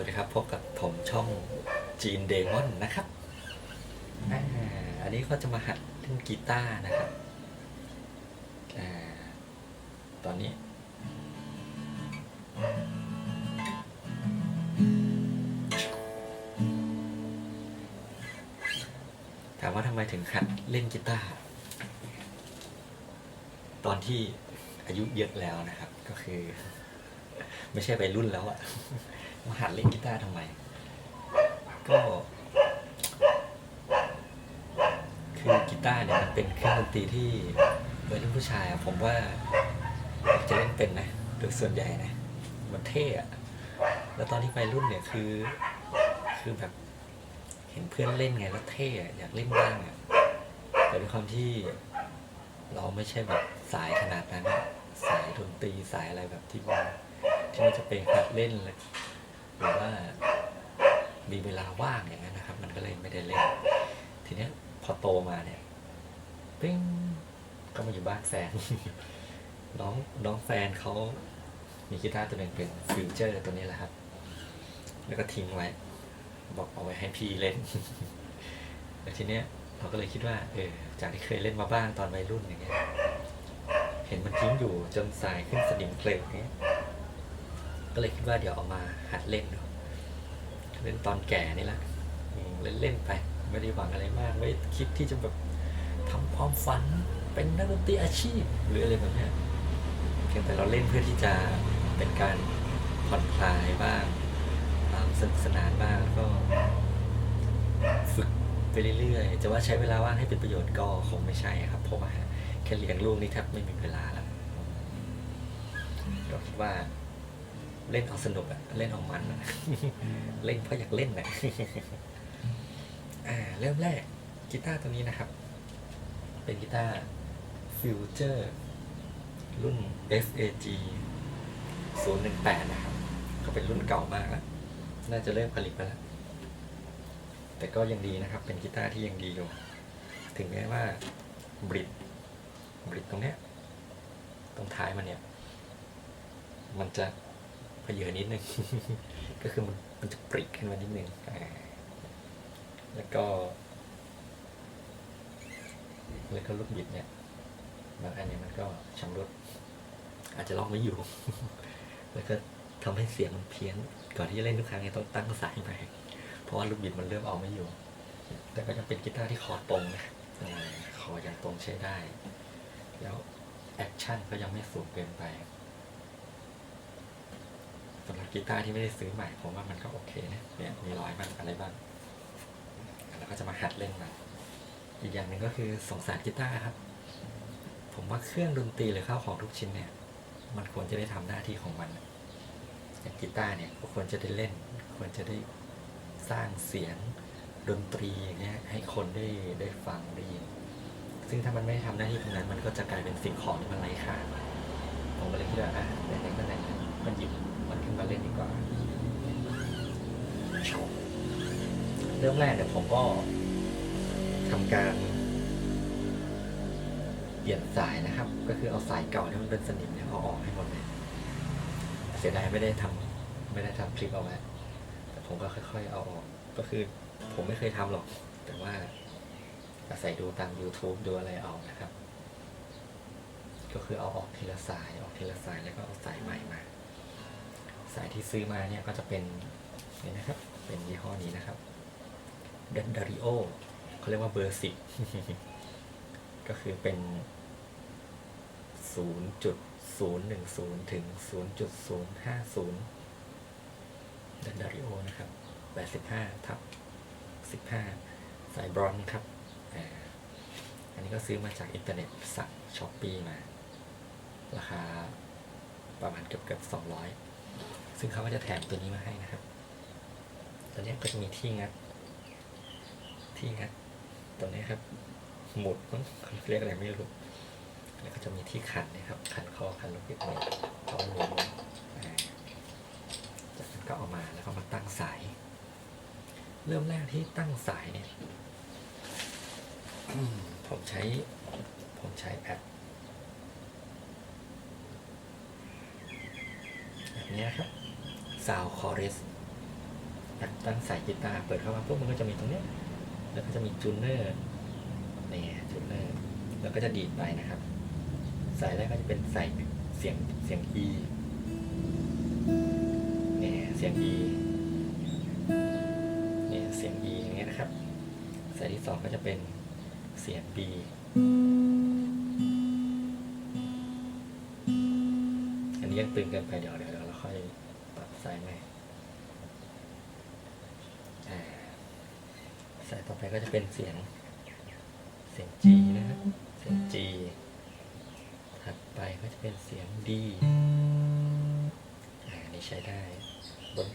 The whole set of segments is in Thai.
วัสดีครับ พบกับผมช่องจีนเดมอนนะครับ อันนี้ก็จะมาหัดเล่นกีตาร์นะครับอตอนนี้ ถามว่าทำไมถึงหัดเล่นกีตาร์ ตอนที่อายุเยอะแล้วนะครับ ก็คือ ไม่ใช่วัยรุ่นแล้วอะ มาหัดเล่นกีตาร์ทำไม ก็ คือกีตาร์เนี่ยมันเป็นเครื่องดนตรีที่วัยรุ่นผู้ชายผมว่าจะเล่นเป็นนะโดยส่วนใหญ่นะมันเท่อะแล้วตอนที่วัยรุ่นเนี่ยคือ คือแบบ เห็นเพื่อนเล่นไงแล้วเท่อะอยากเล่นบ้างอะแต่ด้วยความที่เราไม่ใช่แบบสายขนาดนั้น สายดนตรีสายอะไรแบบที่ว่าที่มันจะเป็นหัดเล่นเลย หรือว่ามีเวลาว่างอย่างนั้นนะครับ มันก็เลยไม่ได้เล่น ทีเนี้ยพอโตมาเนี่ยปิ้งก็มาอยู่บ้านแฟน น้องน้องแฟนเขามีกีตาร์ตัวหนึ่งเป็นฟิวเจอร์ตัวนี้แหละครับ แล้วก็ทิ้งไว้ บอกเอาไว้ให้พี่เล่นแล้วทีเนี้ยเราก็เลยคิดว่า เออ จากที่เคยเล่นมาบ้างตอนวัยรุ่นอย่างเงี้ย เห็นมันทิ้งอยู่จนสายขึ้นสนิมเกลียวเงี้ย ก็เลยคิดว่าเดี๋ยวเอามาหัดเล่นดูเล่นตอนแก่นี่แหละเล่นๆไป ไม่ได้หวังอะไรมาก ไม่คิดที่จะแบบทำความฝันเป็นนักดนตรีอาชีพ หรืออะไรแบบนี้เพียงแต่เราเล่นเพื่อที่จะเป็นการผ่อนคลายบ้างตามสนุกสนานบ้างก็ ฝึกไปเรื่อยๆ จะว่าใช้เวลาว่างให้เป็นประโยชน์ก็คงไม่ใช่ครับ เพราะว่าแค่เลี้ยงลูกนี่แทบไม่มีเวลาแล้วเราคิดว่า เล่นเอาสนุกอะเล่นเอามันอะเล่นเพราะอยากเล่นนะอ่าเริ่มแรกกีตาร์ตัวนี้นะครับ เป็นกีตาร์ฟิวเจอร์รุ่น FAG 018 นะครับ ก็เป็นรุ่นเก่ามากแล้ว น่าจะเริ่มผลิตไปแล้ว แต่ก็ยังดีนะครับ เป็นกีตาร์ที่ยังดีอยู่ ถึงแม้ว่าบริดบริดตรงเนี้ย ตรงท้ายมันเนี่ย มันจะเพเยอนิดนึง ก็คือมันมันจะปริขึ้นมานิดนึงแล้วก็ แล้วก็ลูกบิดเนี่ยบางอันเนี่ยมันก็ชำรุดอาจจะล็อกไม่อยู่ แล้วก็ทำให้เสียงมันเพี้ยน ก่อนที่จะเล่นทุกครั้งเนี่ยต้องตั้งสายใหม่เพราะว่าลูกบิดมันเริ่มเอาไม่อยู่ แต่ก็ยังเป็นกีตาร์ที่คอตรงนะอ่าคอยังตรงใช้ได้ แล้วแอคชั่นก็ยังไม่สูงเกินไป สำหรับกีตาร์ที่ไม่ได้ซื้อใหม่ผมว่ามันก็โอเคนะเนี่ยมีรอยบ้างอะไรบ้างแล้วก็จะมาหัดเล่นมันอีกอย่างหนึ่งก็คือสงสารกีตาร์ครับ ผมว่าเครื่องดนตรีหรือข้าวของทุกชิ้นเนี่ย มันควรจะได้ทำหน้าที่ของมันอย่างกีตาร์เนี่ยก็ควรจะได้เล่น ควรจะได้สร้างเสียงดนตรีอย่างเงี้ยให้คนได้ได้ฟังได้ยินซึ่งถ้ามันไม่ทำหน้าที่ตรงนั้น มันก็จะกลายเป็นสิ่งของที่มันไร้ค่าผมก็เลยคิดว่าอะไหนๆก็ไหนมันหยิบ มันขึ้นมาเล่นดีกว่า เริ่มแรกเนี่ยผมก็ทำการเปลี่ยนสายนะครับ ก็คือเอาสายเก่าที่มันเป็นสนิมเนี่ยเอาออกให้หมดเลยเสียดายไม่ได้ทำไม่ได้ทำคลิปเอาไว้แต่ผมก็ค่อย ๆ เอาออก ก็คือผมไม่เคยทำหรอก แต่ว่าอาศัยดูตาม YouTube ดูอะไรเอานะครับ ก็คือเอาออกทีละสายออกทีละสายแล้วก็เอาสายใหม่มาายที่ซื้อมาเนี่ยก็จะเป็นนี่นะครับ เป็นยี่ห้อนี้นะครับเดนดาริโอเขาเรียกว่าเบอร์สิบก็คือเป็น 0.010 ถึง 0.050ดันดาริโอนะครับ 85 ทับ 15 สายบรอนซ์ครับ อันนี้ก็ซื้อมาจากอินเทอร์เน็ตสั่งช้อปปีมา ราคาประมาณเกือบเกือบ200 ซึ่งเขาก็จะแถมตัวนี้มาให้นะครับ ตัวนี้ก็จะมีที่งัด ที่งัด ตัวนี้ครับ หมุดมั้งเขาเรียกอะไรไม่รู้ แล้วก็จะมีที่ขันนะครับ ขันคอ ขันลูกบิดเนี่ยเอาหมุนจากนั้นก็เอามาแล้วก็มาตั้งสาย เริ่มแรกที่ตั้งสายเนี่ยผมใช้ ผมใช้แอป นี้ครับ Sound Chorus ตั้งสายกีตาร์เปิดเข้ามาปุ๊บมันก็จะมีตรงเนี้ยแล้วก็จะมีจูเนอร์นี่จูเนอร์แล้วก็จะดีดไปนะครับ สายแรกก็จะเป็นสายเสียงเสียง E เนี่ยเสียง E เนี่ยเสียง E อย่างเงี้ยนะครับ สายที่สองก็จะเป็นเสียง B อันนี้ยังตึงเกินไปเดี๋ยวเดี๋ยวเดี๋ยวเราค่อยปรับสายใหม่อ่าสายต่อ ไปก็จะเป็นเสียง เสียง G นะครับ เสียง G ถัดไปก็จะเป็นเสียง D อ่าอันนี่ใช้ได้ บน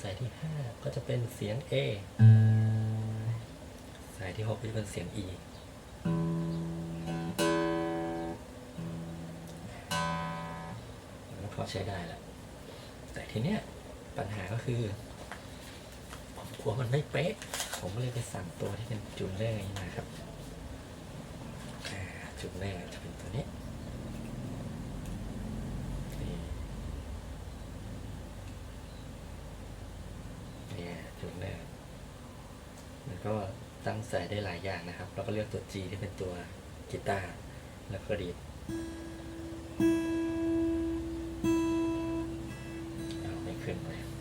สายที่ 5 ก็จะเป็นเสียง A สายที่ 6 ก็จะเป็นเสียง E พอใช้ได้แล้ว แต่ทีเนี้ยปัญหาก็คือ ผมกลัวมันไม่เป๊ะ ผมก็เลยไปสั่งตัวที่เป็นจูนเนอร์นี้มาครับจูนเนอร์จะเป็นตัวนี้นี่เนี่ยจูนเนอร์มันก็ตั้งสายได้หลายอย่างนะครับ แล้วก็เลือกตัว G ที่เป็นตัวกีตาร์แล้วก็ดีดเอาไม่ขึ้นเลย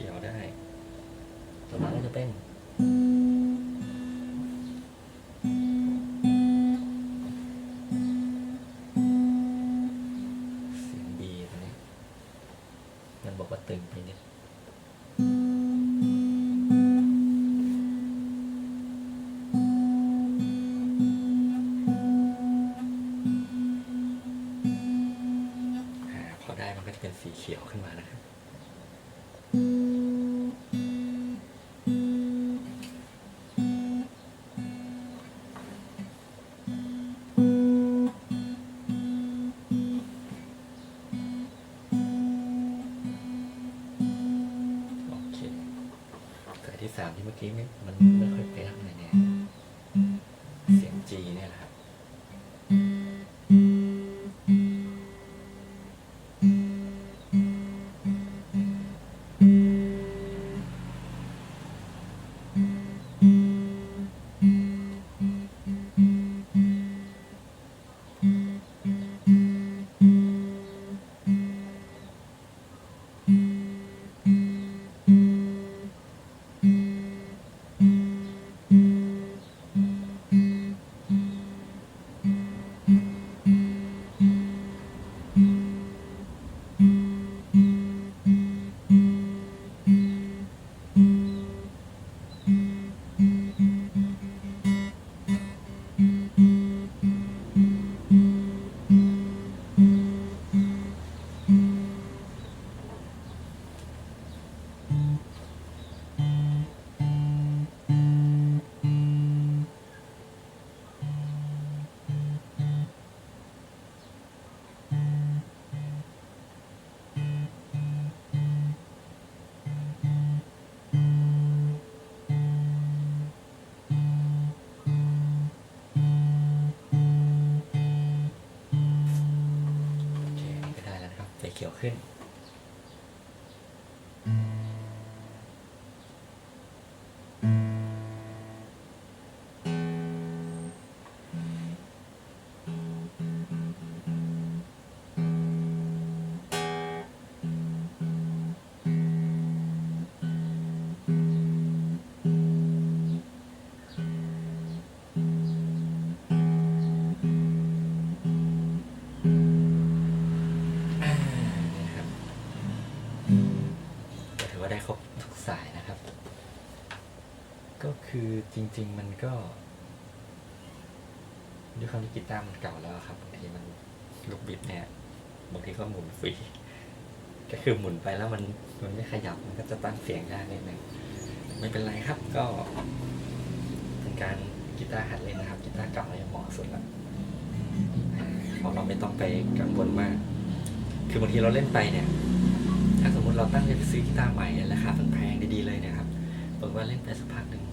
ขียวได้ ต่อมาก็จะเป็นเสียงบีตัวนี้ มันบอกว่าตึงไปนิดอ่าพอได้มันก็จะเป็นสีเขียวขึ้นมานะครับ แล้ ริง ๆ มันก็ด้วยความที่กีตาร์มันเก่าแล้วครับบางทีมันลูกบิดเนี่ยบางทีก็หมุนฟรีก็คือหมุนไปแล้วมันมันไม่ขยับมันก็จะตั้งเสียงยากนิดนึงไม่เป็นไรครับก็เป็นการกีตาร์หัดเล่นนะครับกีตาร์เก่ายังเหมาะสุดละเพราะเราไม่ต้องไปกังวลมาก คือบางทีเราเล่นไปเนี่ย ถ้าสมมติเราตั้งใจไปซื้อกีตาร์ใหม่ราคาแพงๆดีๆเลยนะครับบอกว่าเล่นไปสักพักหนึ่ง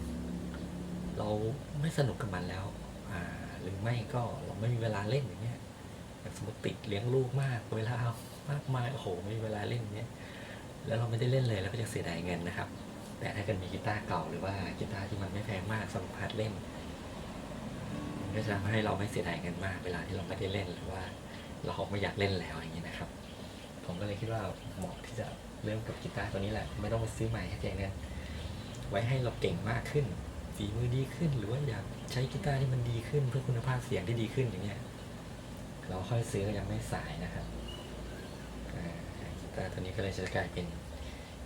เราไม่สนุกกับมันแล้วหรือไม่ก็เราไม่มีเวลาเล่นอย่างเงี้ยอย่างสมมติติดเลี้ยงลูกมากเวลามากมายโอ้โหไม่มีเวลาเล่นอย่างเงี้ยแล้วเราไม่ได้เล่นเลยเราก็จะเสียดายเงินนะครับ แต่ถ้าเกิดมีกีตาร์เก่าหรือว่ากีตาร์ที่มันไม่แพงมากสำหรับหัดเล่นมันก็จะทำให้เราไม่เสียดายเงินมาก เวลาที่เราไม่ได้เล่นหรือว่า เราไม่อยากเล่นแล้วอย่างนี้นะครับ ผมก็เลยคิดว่าเหมาะที่จะเริ่มกับกีตาร์ตัวนี้แหละ ไม่ต้องไปซื้อใหม่ให้แกเงินไว้ให้เราเก่งมากขึ้น ฝีมือดีขึ้น หรือว่าอยากใช้กีตาร์ที่มันดีขึ้นเพื่อคุณภาพเสียงที่ดีขึ้นอย่างเงี้ยเราค่อยซื้อก็ยังไม่สายนะครับกีตาร์ตัวนี้ก็เลยจะกลายเป็น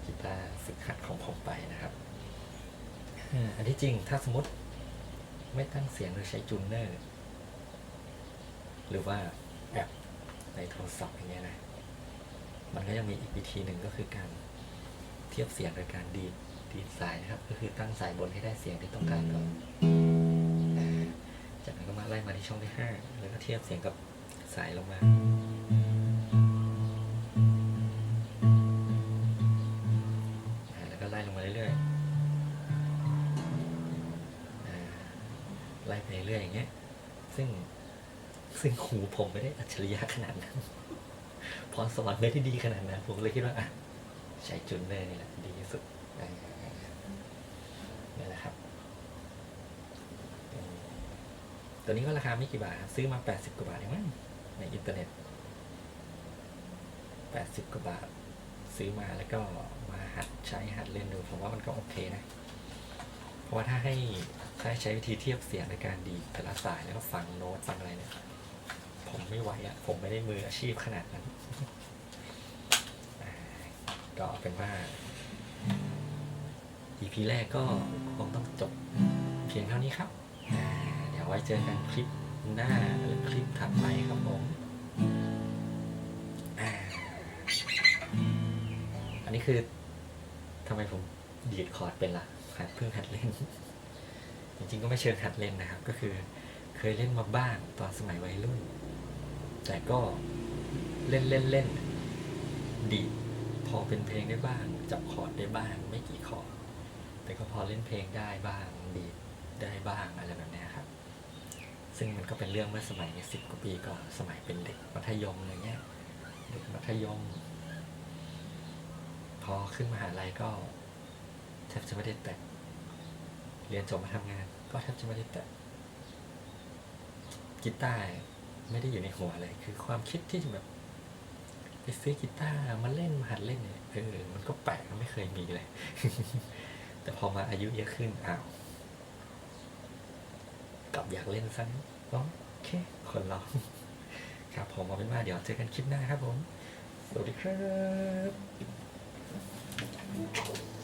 กีตาร์ฝึกหัดของผมไปนะครับอันที่จริงถ้าสมมติไม่ตั้งเสียงโดยใช้จูนเนอร์หรือว่าแอปในโทรศัพท์อย่างเงี้ยนะ มันก็ยังมีอีกวิธีหนึ่งก็คือการเทียบเสียงโดยการดีด ดีดสายนะครับ ก็คือตั้งสายบนให้ได้เสียงที่ต้องการก่อนอ่าจากนั้นก็มาไล่มาที่ช่องที่ห้าแล้วก็เทียบเสียงกับสายลงมาอ่าแล้วก็ไล่ลงมาเรื่อยๆอ่าไล่ไปเรื่อยๆอย่างเงี้ย ซึ่งซึ่งหูผมไม่ได้อัจฉริยะขนาดนั้นพรสวรรค์ไม่ได้ดีขนาดนั้นผมเลยคิดว่าอะใช้จุนเนอร์นี่แหละดีที่สุด นี่แหละครับ ตัวนี้ก็ราคาไม่กี่บาทครับซื้อมา 80 กว่าบาทเองมั้งในอินเทอร์เน็ต 80 กว่าบาท ซื้อมาแล้วก็มาหัดใช้หัดเล่นดูผมว่ามันก็โอเคนะ เพราะว่าถ้าให้ถ้าให้ใช้วิธีเทียบเสียงในการดีดแต่ละสายแล้วก็ฟังโน้ตฟังอะไรเนี่ยผมไม่ไหวอะผมไม่ได้มืออาชีพขนาดนั้นก็เป็นว่า EP แรกก็คงต้องจบเพียงเท่านี้ครับ เดี๋ยวไว้เจอกันคลิปหน้าหรือคลิปถัดไปครับผมอันนี้คือทำไมผมดีดคอร์ดเป็นละ่ะหัดเพิ่งหัดเล่น จริงๆก็ไม่เชิงหัดเล่นนะครับ ก็คือเคยเล่นมาบ้างตอนสมัยวัยรุ่น แต่ก็เล่นเล่นเล่นดีดพอเป็นเพลงได้บ้าง จับคอร์ดได้บ้าง ไม่กี่คอร์ด แต่ก็พอเล่นเพลงได้บ้างดีดได้บ้างอะไรแบบนี้ครับ ซึ่งมันก็เป็นเรื่องเมื่อสมัยสิบกว่าปีก่อนสมัยเป็นเด็กมัธยมอะไรเงี้ยเด็กมัธยม พอขึ้นมหาลัยก็แทบจะไม่ได้แตะเรียนจบมาทำงาน ก็แทบจะไม่ได้แตะกีตาร์ไม่ได้อยู่ในหัวเลยคือความคิดที่จะแบบไปซื้อกีตาร์มาเล่นมาหัดเล่นเนี่ยเออมันก็แปลกไม่เคยมีเลย แต่พอมาอายุเยอะขึ้นอ้าวกลับอยากเล่นซั้งร้องโอเคคนเราครับผมเอาเป็นว่าเดี๋ยวเจอกันคลิปหน้าครับผม สวัสดีครับ